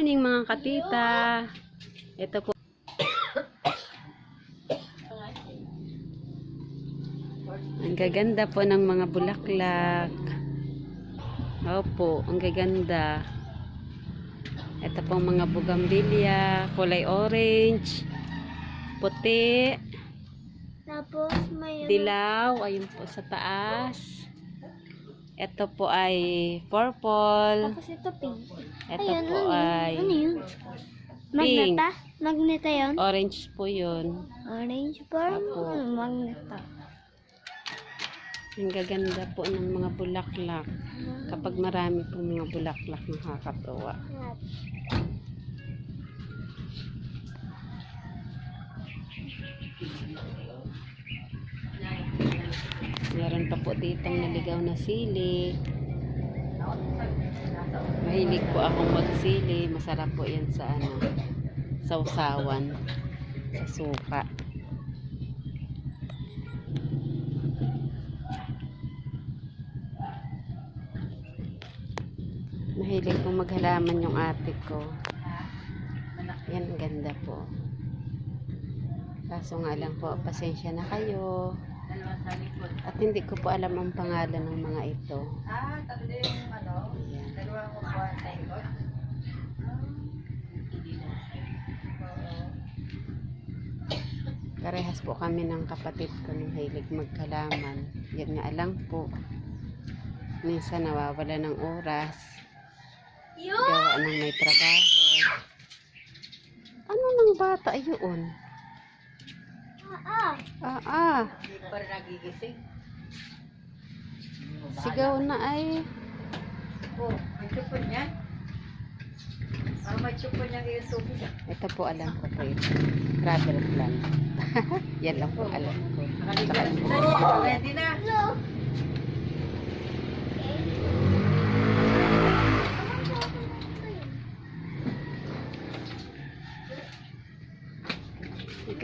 morning mga katita. Ito po. Ang gaganda po ng mga bulaklak. Opo, ang gaganda. Ito po mga bugambilya, kulay orange, puti, Tapos may dilaw, ayun po sa taas. Ito po ay purple. Tapos ito pink. Ito Ayun, po ano ay Ano yun? Pink. Magneta? Magneta yun? orange po yun. Orange. Ano, magneta. Ang gaganda po ng mga bulaklak. Kapag marami po mga bulaklak, nakakatuwa. Meron pa po ditong naligaw na sili. Mahilig po akong magsili. Masarap po yan sa ano, sausawan. Sa suka. Mahilig po maghalaman yung ate ko. Yan, ganda po. Kaso nga lang po, pasensya na kayo. At hindi ko po alam ang pangalan ng mga ito. Ah, tatlo yung ano, Ayan. dalawang upuan sa ikot. Karehas po kami ng kapatid ko ng hilig magkalaman. Yan nga lang po. Minsan nawawala ng oras. Gawa ng may trabaho. Ano nang bata yun? Ah, Ah, ah. Hindi pa rin nagigising. Sigaw na ay. Oh, may chupon yan. Ah, may chupon yan yung tubig. Ito po alam ko po ito. Travel plan. Yan lang po alam ko. Nakaliga na sila. Ready na.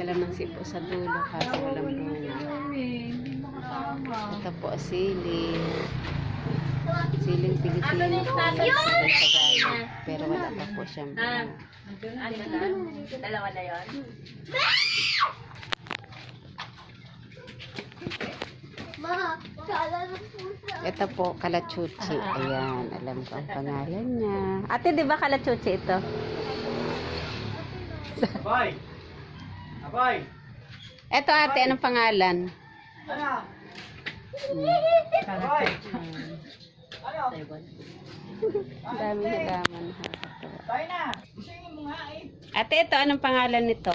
Kalamansi po sa dulo kasi walang bunga. Ito po sili. Siling Pilipino po yan sa Tagalog. Pero wala pa po siyang bunga. Ano na? Dalawa na yun? Ng. Ito po, kalachuchi. Ayan, alam ko ang pangalan niya. Ate, di ba kalachuchi ito? Abay! Abay! Ito ate, anong pangalan? Ano? Hmm. Abay! Hmm. Ano? Ang dami halaman. Nakakatuwa. Tayo na! Isingin mo nga eh. Ate, ito, anong pangalan nito?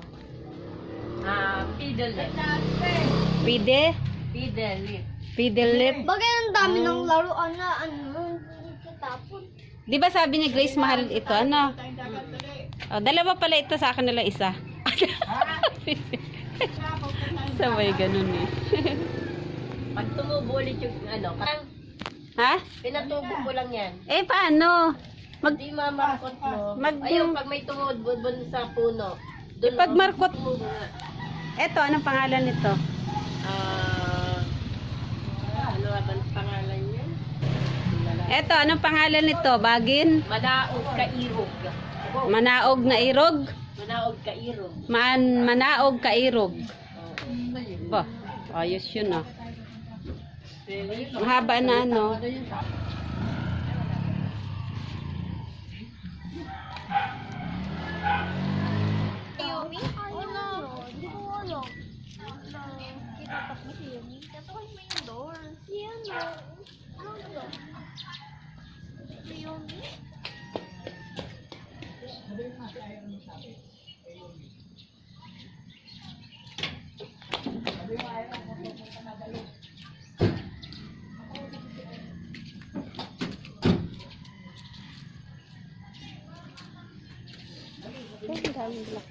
Ah, fiddle lip. Pide? Fiddle lip. Fiddle lip? Bagay ang dami ng laruan na ano, hindi kitapon. Di ba sabi ni Grace mahal ito? Ano? Oh, dalawa pala ito sa akin nila isa. Sabay ganun eh. Pag tumubo ulit yung ano, parang ha? pinatubo ko lang yan. Eh, paano? Mag, Di mamarkot mo. Mag- Ayun, pag may bunbun sa puno. Doon pag markot- tumubo nga. eto, anong pangalan nito? Ah, ano nga ba ang pangalan niya? Eto, anong pangalan nito? Bagin? Manaog ka irog. Manaog na irog? Manaog ka irog. Man, manaog ka irog. Ba, ayos yun ah. Ang haba na ano. Yumi? Wala. Hindi ko Ang daming black.